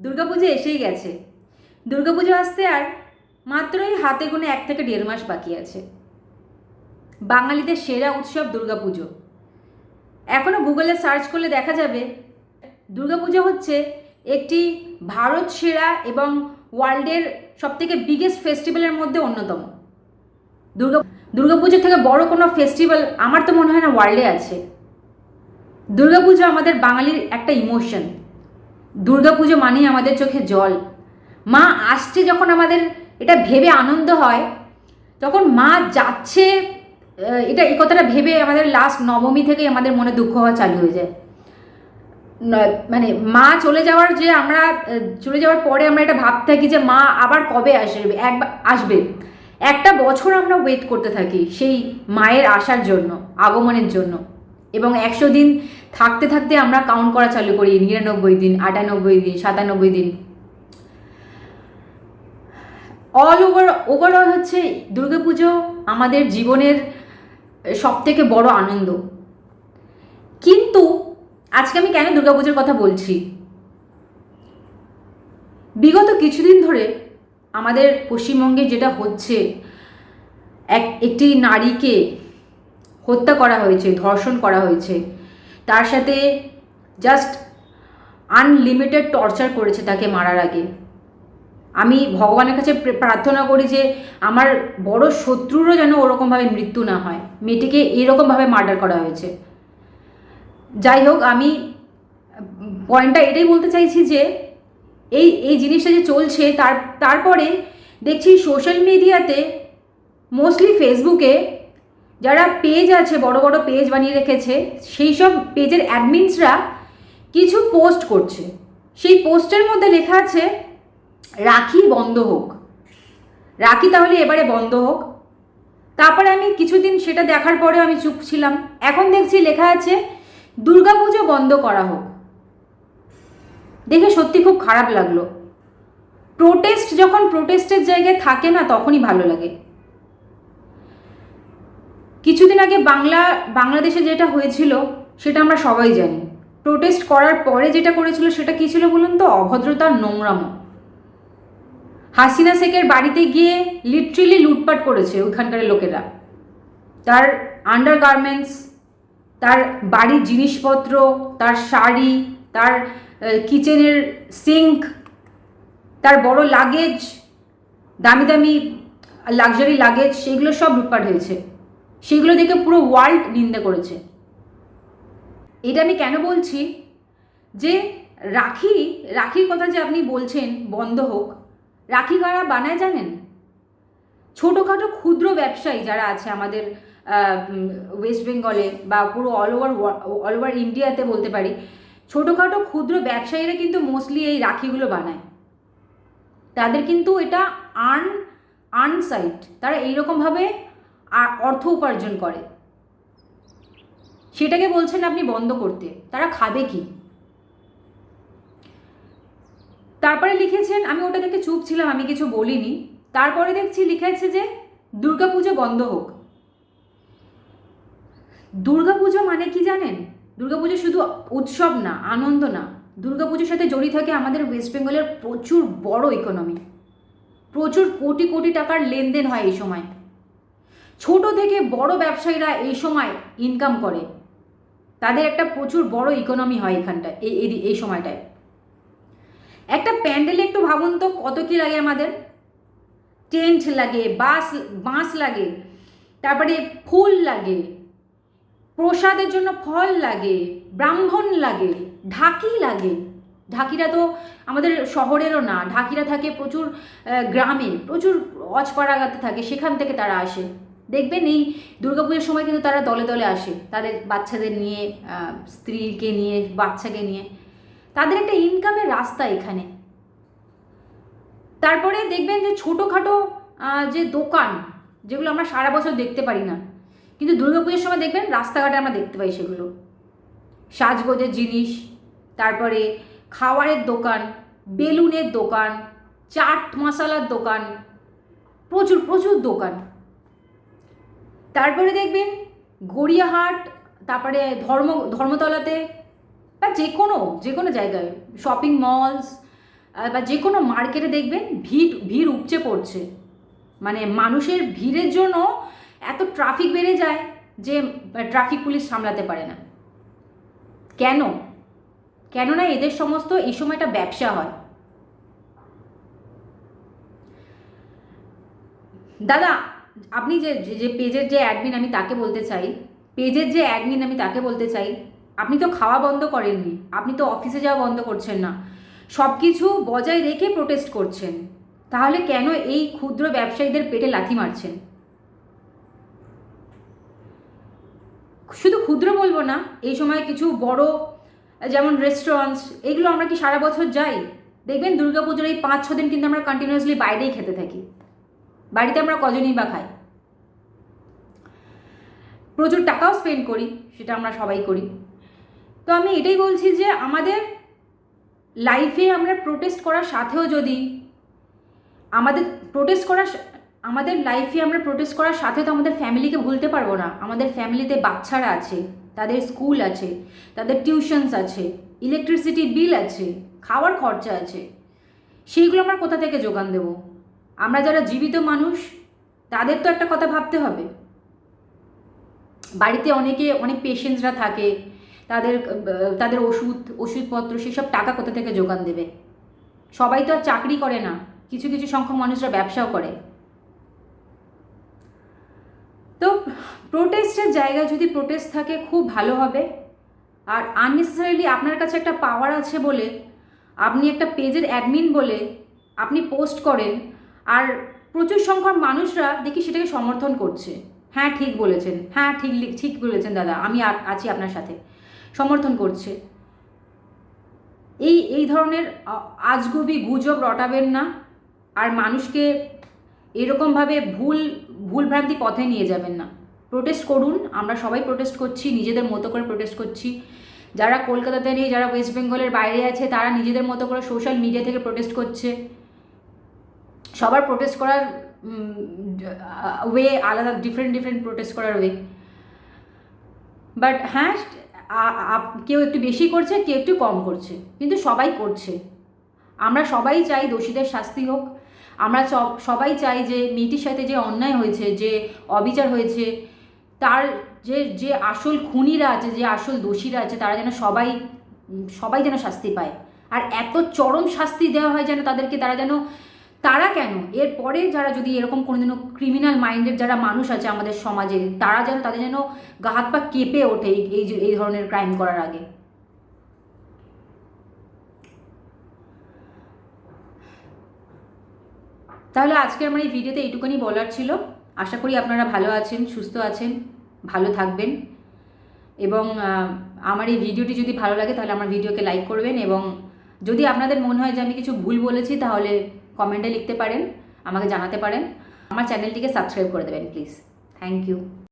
দুর্গাপুজো এসেই গেছে। দুর্গাপুজো আসতে আর মাত্রই হাতে গুনে এক থেকে দেড় মাস বাকি আছে। বাঙালিদের সেরা উৎসব দুর্গাপুজো। এখনও গুগলে সার্চ করলে দেখা যাবে, দুর্গাপুজো হচ্ছে একটি ভারত সেরা এবং ওয়ার্ল্ডের সবথেকে বিগেস্ট ফেস্টিভ্যালের মধ্যে অন্যতম। দুর্গা, দুর্গাপুজো থেকে বড় কোনো ফেস্টিভ্যাল আমার তো মনে হয় না ওয়ার্ল্ডে আছে। দুর্গাপুজো আমাদের বাঙালির একটা ইমোশন দুর্গাপুজো মানেই আমাদের চোখে জল। মা আসছে যখন আমাদের এটা ভেবে আনন্দ হয় যখন মা যাচ্ছে এটা এই কথাটা ভেবে আমাদের লাস্ট নবমী থেকে আমাদের মনে দুঃখ হওয়া চালু হয়ে যায়। মানে মা চলে যাওয়ার যে আমরা চলে যাওয়ার পরে আমরা এটা ভাবতে থাকি যে মা আবার কবে আসবে একবার আসবে। একটা বছর আমরা ওয়েট করতে থাকি সেই মায়ের আসার জন্য, আগমনের জন্য। এবং একশো দিন থাকতে থাকতে আমরা কাউন্ট করা চালু করি, নিরানব্বই দিন, আটানব্বই দিন, সাতানব্বই দিন। অল ওভার ওভারঅল হচ্ছে দুর্গাপুজো আমাদের জীবনের সবথেকে বড় আনন্দ। কিন্তু আজকে আমি কেন দুর্গাপুজোর কথা বলছি? বিগত কিছুদিন ধরে আমাদের পশ্চিমবঙ্গে যেটা হচ্ছে, এক, একটি নারীকে হত্যা করা হয়েছে, ধর্ষণ করা হয়েছে। তার সাথে জাস্ট আনলিমিটেড টর্চার করেছে তাকে মারার আগে। আমি ভগবানের কাছে প্রার্থনা করি যে আমার বড় শত্রুরও যেন ওরকমভাবে মৃত্যু না হয়। মেয়েটিকে এরকমভাবে মার্ডার করা হয়েছে। যাই হোক, আমি পয়েন্টটা এটাই বলতে চাইছি যে এই এই জিনিসটা যে চলছে, তার, তারপরে দেখছি সোশ্যাল মিডিয়াতে মোস্টলি ফেসবুকে যারা পেজ আছে, বড় বড় পেজ বানিয়ে রেখেছে, সেই সব পেজের অ্যাডমিনসরা কিছু পোস্ট করছে। সেই পোস্টের মধ্যে লেখা আছে, রাখি বন্ধ হোক। রাখি তাহলে এবারে বন্ধ হোক। তারপরে আমি কিছুদিন সেটা দেখার পরেও আমি চুপ ছিলাম। এখন দেখছি লেখা আছে দুর্গাপুজো বন্ধ করা হোক। দেখে সত্যি খুব খারাপ লাগল। প্রোটেস্ট যখন প্রোটেস্টের জায়গায় থাকে না, তখনই ভালো লাগে। কিছুদিন আগে বাংলা, বাংলাদেশে যেটা হয়েছিল, সেটা আমরা সবাই জানি। প্রোটেস্ট করার পরে যেটা করেছিল, সেটা কী ছিল বলুন তো? অভদ্রতার নোংরামো। হাসিনা শেখের বাড়িতে গিয়ে লিটারেলি লুটপাট করেছে ওইখানকার লোকেরা। তার আন্ডার গার্মেন্টস তার বাড়ির জিনিসপত্র, তার শাড়ি, তার কিচেনের সিঙ্ক তার বড় লাগেজ দামি দামি লাক্সারি লাগেজ সেগুলো সব লুটপাট হয়েছে। সেগুলো দেখে পুরো ওয়ার্ল্ড নিন্দা করেছে। এটা আমি কেন বলছি? যে রাখি, রাখির কথা যে আপনি বলছেন, বন্ধ হোক, রাখি কারা বানায় জানেন? ছোটোখাটো ক্ষুদ্র ব্যবসায়ী যারা আছে আমাদের ওয়েস্ট বেঙ্গলে বা পুরো অল ওভার অল ওভার ইন্ডিয়াতে বলতে পারি, ছোটোখাটো ক্ষুদ্র ব্যবসায়ীরা কিন্তু মোস্টলি এই রাখিগুলো বানায়। তাদের কিন্তু এটা আর্ন আনসাইট তারা এইরকমভাবে আ- অর্থ উপার্জন করে। সেটাকে বলছেন আপনি বন্ধ করতে। তারা খাবে কি? তারপরে লিখেছেন, আমি ওটা দেখে চুপ ছিলাম, আমি কিছু বলিনি। তারপরে দেখছি লিখেছে যে, দুর্গাপুজো বন্ধ হোক। দুর্গাপুজো মানে কি জানেন? দুর্গাপুজো শুধু উৎসব না, আনন্দ না। দুর্গাপুজোর সাথে জড়িয়ে থাকে আমাদের ওয়েস্ট বেঙ্গলের প্রচুর বড় ইকোনমি প্রচুর কোটি কোটি টাকার লেনদেন হয় এই সময়। ছোট থেকে বড় ব্যবসায়ীরা এই সময় ইনকাম করে। তাদের একটা প্রচুর বড় ইকোনমি হয় এখানটায় এই এই- সময়টায়। একটা প্যান্ডেলে একটু ভাবুন তো, কত কি লাগে আমাদের? টেন্ট লাগে, বাস, বাঁশ লাগে, তারপরে ফুল লাগে, প্রসাদের জন্য ফল লাগে, ব্রাহ্মণ লাগে, ঢাকি লাগে। ঢাকিরা তো আমাদের শহরেরও না, ঢাকিরা থাকে প্রচুর গ্রামে, প্রচুর অজপাড়াগাতে থাকে, সেখান থেকে তারা আসে। দেখবেন এই দুর্গাপুজোর সময় কিন্তু তারা দলে দলে আসে। তাদের বাচ্চাদের নিয়ে স্ত্রীকে নিয়ে, বাচ্চাকে নিয়ে। তাদের একটা ইনকামের রাস্তা এখানে। তারপরে দেখবেন যে ছোটোখাটো যে দোকান, যেগুলো আমরা সারা বছর দেখতে পারি না। কিন্তু দুর্গাপুজোর সময় দেখবেন রাস্তাঘাটে আমরা দেখতে পাই সেগুলো। সাজগোজের জিনিস, তারপরে খাওয়ারের দোকান, বেলুনের দোকান, চাট মশালার দোকান, প্রচুর প্রচুর দোকান। তারপরে দেখবেন গড়িয়াহাট, তারপরে ধর্ম, ধর্মতলাতে বা যে কোনো যে কোনো জায়গায় শপিং মলস বা যে কোনো মার্কেটে দেখবেন ভিড় ভিড় উপচে পড়ছে। মানে মানুষের ভিড়ের জন্য এত ট্রাফিক বেড়ে যায় যে ট্রাফিক পুলিশ সামলাতে পারে না। কেন? কেননা এদের সমস্ত এই সময়টা ব্যবসা হয়। দাদা আপনি যে, যে- পেজের যে অ্যাডমিন আমি তাকে বলতে চাই, পেজের যে অ্যাডমিন আমি তাকে বলতে চাই, আপনি তো খাওয়া বন্ধ করেননি, আপনি তো অফিসে যাওয়া বন্ধ করছেন না। সব কিছু বজায় রেখে প্রোটেস্ট করছেন। তাহলে কেন এই ক্ষুদ্র ব্যবসায়ীদের পেটে লাথি মারছেন? শুধু ক্ষুদ্র বলব না, এই সময় কিছু বড়, যেমন রেস্টুরেন্টস এগুলো আমরা কি সারা বছর যাই? দেখবেন দুর্গাপুজোর এই পাঁচ ছ দিন কিন্তু আমরা কন্টিনিউয়াসলি বাইরেই খেতে থাকি। বাড়িতে আমরা কজনই বা খাই। প্রচুর টাকাও স্পেন্ড করি, সেটা আমরা সবাই করি। তো আমি এটাই বলছি যে আমাদের লাইফে আমরা প্রোটেস্ট করার সাথেও যদি আমাদের প্রোটেস্ট করার আমাদের লাইফে আমরা প্রোটেস্ট করার সাথে তো আমাদের ফ্যামিলিকে ভুলতে পারব না। আমাদের ফ্যামিলিতে বাচ্চারা আছে, তাদের স্কুল আছে, তাদের টিউশনস আছে ইলেকট্রিসিটি বিল আছে, খাওয়ার খরচা আছে, সেইগুলো আমরা কোথা থেকে যোগান দেব? আমরা যারা জীবিত মানুষ, তাদের তো একটা কথা ভাবতে হবে। বাড়িতে অনেকে, অনেক পেশেন্টসরা থাকে, তাদের তাদের ওষুধ, ওষুধপত্র, সেসব টাকা কোথা থেকে যোগান দেবে? সবাই তো আর চাকরি করে না, কিছু কিছু সংখ্যক মানুষরা ব্যবসাও করে। তো প্রোটেস্টের জায়গায় যদি প্রোটেস্ট থাকে, খুব ভালো হবে। আর আননেসেসারিলি আপনার কাছে একটা পাওয়ার আছে বলে, আপনি একটা পেজের অ্যাডমিন বলে, আপনি পোস্ট করেন আর প্রচুর সংখ্যক মানুষরা দেখি সেটাকে সমর্থন করছে। হ্যাঁ ঠিক বলেছেন। হ্যাঁ ঠিক ঠিক বলেছেন দাদা। আমি আছি আপনার সাথে। সমর্থন করছে। এই এই ধরনের আজগুবি গুজব রটাবেন না আর মানুষকে এরকমভাবে ভুল, ভুলভ্রান্তি পথে নিয়ে যাবেন না। প্রোটেস্ট করুন। আমরা সবাই প্রোটেস্ট করছি। নিজেদের মতো করে প্রোটেস্ট করছি। যারা কলকাতাতে নেই, যারা ওয়েস্ট বেঙ্গলের বাইরে আছে, তারা নিজেদের মতো করে সোশ্যাল মিডিয়া থেকে প্রোটেস্ট করছে। সবার প্রোটেস্ট করার ওয়ে আলাদা ডিফারেন্ট ডিফারেন্ট প্রোটেস্ট করার ওয়ে বাট হ্যাঁ কেউ একটু বেশি করছে, কেউ একটু কম করছে, কিন্তু সবাই করছে। আমরা সবাই চাই দোষীদের শাস্তি হোক। আমরা সবাই চাই যে মেয়েটির সাথে যে অন্যায় হয়েছে, যে অবিচার হয়েছে, তার যে যে আসল খুনিরা আছে, যে আসল দোষীরা আছে, তারা যেন সবাই সবাই যেন শাস্তি পায়। আর এত চরম শাস্তি দেওয়া হয় যেন তাদেরকে, তারা যেন তারা কেন? এরপরে যারা যদি এরকম কোনোদিনও ক্রিমিনাল মাইন্ডেড যারা মানুষ আছে আমাদের সমাজে, তারা যেন তাদের যেন গা হাত পা কেঁপে ওঠে এই যে- এই ধরনের ক্রাইম করার আগে। তাহলে আজকে আমার এই ভিডিওতে এইটুকুনি বলার ছিল। আশা করি আপনারা ভালো আছেন, সুস্থ আছেন, ভালো থাকবেন। এবং আমার এই ভিডিওটি যদি ভালো লাগে তাহলে আমার ভিডিওকে লাইক করবেন এবং যদি আপনাদের মনে হয় যে আমি কিছু ভুল বলেছি তাহলে কমেন্টে লিখতে পারেন আমাকে জানাতে পারেন। আমার চ্যানেলটিকে সাবস্ক্রাইব করে দেবেন প্লিজ। Thank you.